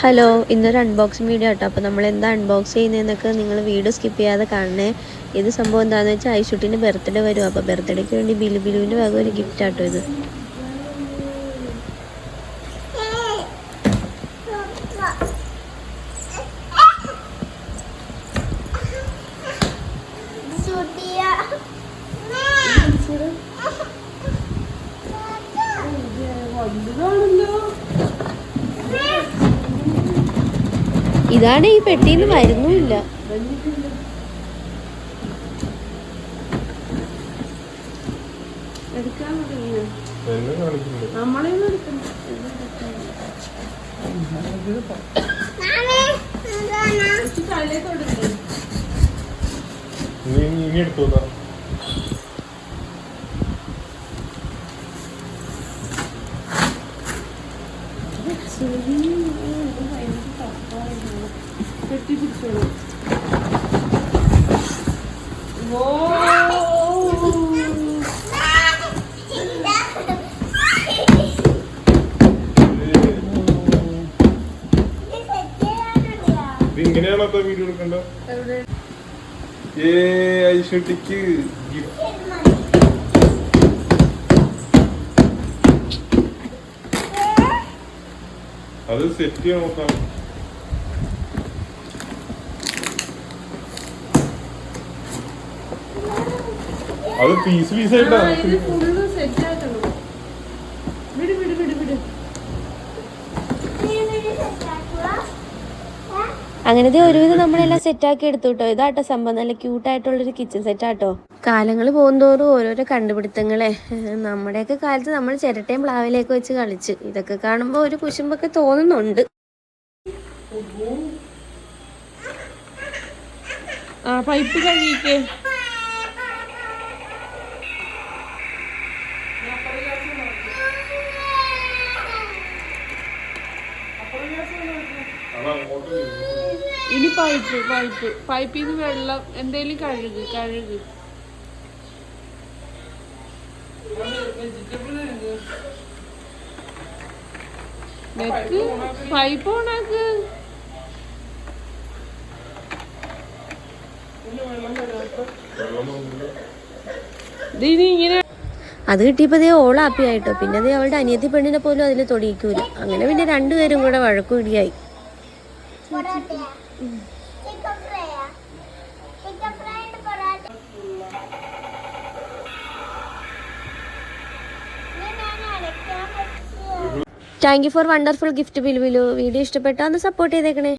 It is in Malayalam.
ഹലോ ഇന്നൊരു അൺബോക്സിങ് വീഡിയോ കേട്ടോ അപ്പോൾ നമ്മൾ എന്താ അൺബോക്സ് ചെയ്യുന്നതെന്നൊക്കെ നിങ്ങൾ വീഡിയോ സ്കിപ്പ് ചെയ്യാതെ കാണണേ. ഇത് സംഭവം എന്താണെന്ന് വെച്ചാൽ ഐശുട്ടിന്റെ ബർത്ത്ഡേ വരും. അപ്പോൾ ബർത്ത്ഡേക്ക് വേണ്ടി ബിലു ബിലുവിന്റെ ഭാഗം ഒരു ഗിഫ്റ്റ് ആട്ടോ ഇത്. ഇതാണ് ഈ പെട്ടിയിൽ നിന്ന് വരുന്നുമില്ല ഇനി എടുത്തു പിടിച്ചോളൂ ഇത് ഇങ്ങനെയാണോ അപ്പൊ വീഡിയോ എടുക്കണ്ട ഏ ഐശ്വട്ടിക്ക് അത് സെറ്റ് ചെയ്യാൻ നോക്കാം അത് പീസ് പീസ് ആയിട്ടാണ് അങ്ങനത്തെ ഒരുവിധം നമ്മളെല്ലാം സെറ്റാക്കി എടുത്തു കേട്ടോ ഇതാട്ടോ സംഭവം. നല്ല ക്യൂട്ടായിട്ടുള്ളൊരു കിച്ചൺ സെറ്റാട്ടോ കാലങ്ങൾ പോകുന്തോറും ഓരോരോ കണ്ടുപിടുത്തങ്ങളെ. നമ്മുടെയൊക്കെ കാലത്ത് നമ്മൾ ചിരട്ടയും പ്ലാവിലേക്ക് വെച്ച് കളിച്ച്. ഇതൊക്കെ കാണുമ്പോൾ ഒരു കുശുമ്പൊക്കെ തോന്നുന്നുണ്ട്. ആ പൈപ്പ് കഴുകിക്കേ. ഇനി പൈപ്പ് പൈപ്പ്. പൈപ്പിൽ നിന്ന് വെള്ളം എന്തേലും കഴുക് കഴുക്. നെറ്റ് പൈപ്പ് ഓണാക്ക്. ഇതിനി ഇങ്ങനെ അത് കിട്ടിയപ്പോൾ ദേ ഓൾ ഹാപ്പി ആയിട്ടോ. പിന്നെ അതേ അവളുടെ അനിയത്തി പെണ്ണിനെ പോലും അതിൽ തൊടിയിക്കൂല. അങ്ങനെ പിന്നെ രണ്ടുപേരും കൂടെ വഴക്കും ഇടിയായി thank you for wonderful gift ബിലുവിലു video ഇഷ്ടപ്പെട്ടാൽ ഒന്ന് സപ്പോർട്ട് ചെയ്തേക്കണേ.